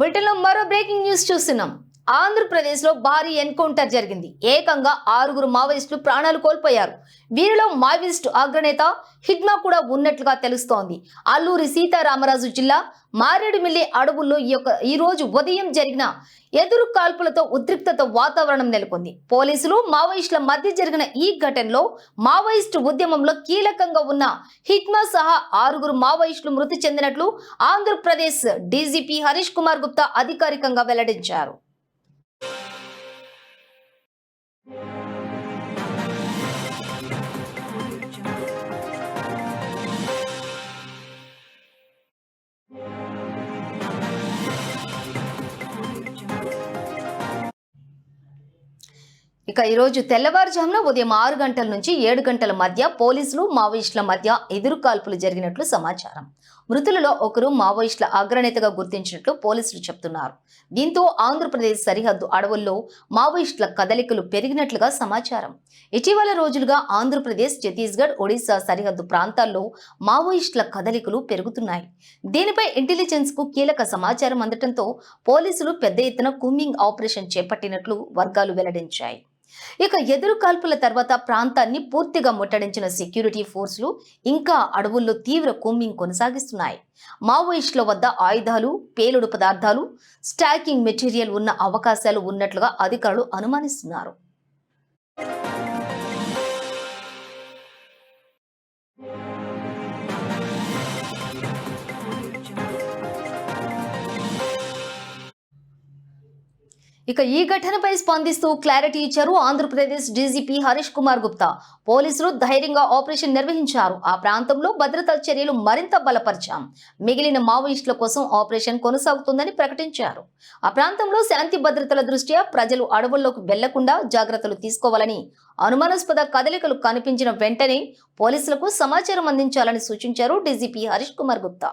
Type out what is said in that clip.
బ్రిటన్లో మరో breaking news చూస్తున్నాం. ఆంధ్రప్రదేశ్లో భారీ ఎన్కౌంటర్ జరిగింది. ఏకంగా ఆరుగురు మావోయిస్టులు ప్రాణాలు కోల్పోయారు. వీరిలో మావోయిస్టు అగ్రనేత హిడ్మా కూడా ఉన్నట్లుగా తెలుస్తోంది. అల్లూరి సీతారామరాజు జిల్లా మారేడుమిల్లి అడవుల్లో ఈ యొక్క ఈ రోజు ఉదయం జరిగిన ఎదురు కాల్పులతో ఉద్రిక్తత వాతావరణం నెలకొంది. పోలీసులు మావోయిస్టుల మధ్య జరిగిన ఈ ఘటనలో మావోయిస్టు ఉద్యమంలో కీలకంగా ఉన్న హిట్మా సహా ఆరుగురు మావోయిస్టులు మృతి చెందినట్లు ఆంధ్రప్రదేశ్ డీజీపీ హరీష్ కుమార్ గుప్తా అధికారికంగా వెల్లడించారు. Thank you. ఇక ఈరోజు తెల్లవారుజామున ఉదయం ఆరు గంటల నుంచి ఏడు గంటల మధ్య పోలీసులు మావోయిస్టుల మధ్య ఎదురు కాల్పులు జరిగినట్లు సమాచారం. మృతులలో ఒకరు మావోయిస్టుల అగ్రనేతగా గుర్తించినట్లు పోలీసులు చెప్తున్నారు. దీంతో ఆంధ్రప్రదేశ్ సరిహద్దు అడవుల్లో మావోయిస్టుల కదలికలు పెరిగినట్లుగా సమాచారం. ఇటీవల రోజులుగా ఆంధ్రప్రదేశ్ ఛత్తీస్గఢ్ ఒడిశా సరిహద్దు ప్రాంతాల్లో మావోయిస్టుల కదలికలు పెరుగుతున్నాయి. దీనిపై ఇంటెలిజెన్స్కు కీలక సమాచారం అందటంతో పోలీసులు పెద్ద ఎత్తున కూమింగ్ ఆపరేషన్ చేపట్టినట్లు వర్గాలు వెల్లడించాయి. ఇక ఎదురు కాల్పుల తర్వాత ప్రాంతాన్ని పూర్తిగా ముట్టడించిన సెక్యూరిటీ ఫోర్సులు ఇంకా అడవుల్లో తీవ్ర కూంబింగ్ కొనసాగిస్తున్నాయి. మావోయిస్టుల వద్ద ఆయుధాలు పేలుడు పదార్థాలు స్టాకింగ్ మెటీరియల్ ఉన్న అవకాశాలు ఉన్నట్లుగా అధికారులు అనుమానిస్తున్నారు. ఇక ఈ ఘటనపై స్పందిస్తూ క్లారిటీ ఇచ్చారు ఆంధ్రప్రదేశ్ డీజీపీ హరీష్ కుమార్ గుప్తా. పోలీసులు ధైర్యంగా ఆపరేషన్ నిర్వహించారు. ఆ ప్రాంతంలో భద్రతా చర్యలు మరింత బలపరిచాం. మిగిలిన మావోయిస్టుల కోసం ఆపరేషన్ కొనసాగుతుందని ప్రకటించారు. ఆ ప్రాంతంలో శాంతి భద్రతల దృష్ట్యా ప్రజలు అడవుల్లోకి వెళ్ళకుండా జాగ్రత్తలు తీసుకోవాలని అనుమానాస్పద కదలికలు కనిపించిన వెంటనే పోలీసులకు సమాచారం అందించాలని సూచించారు డీజీపీ హరీష్ కుమార్ గుప్తా.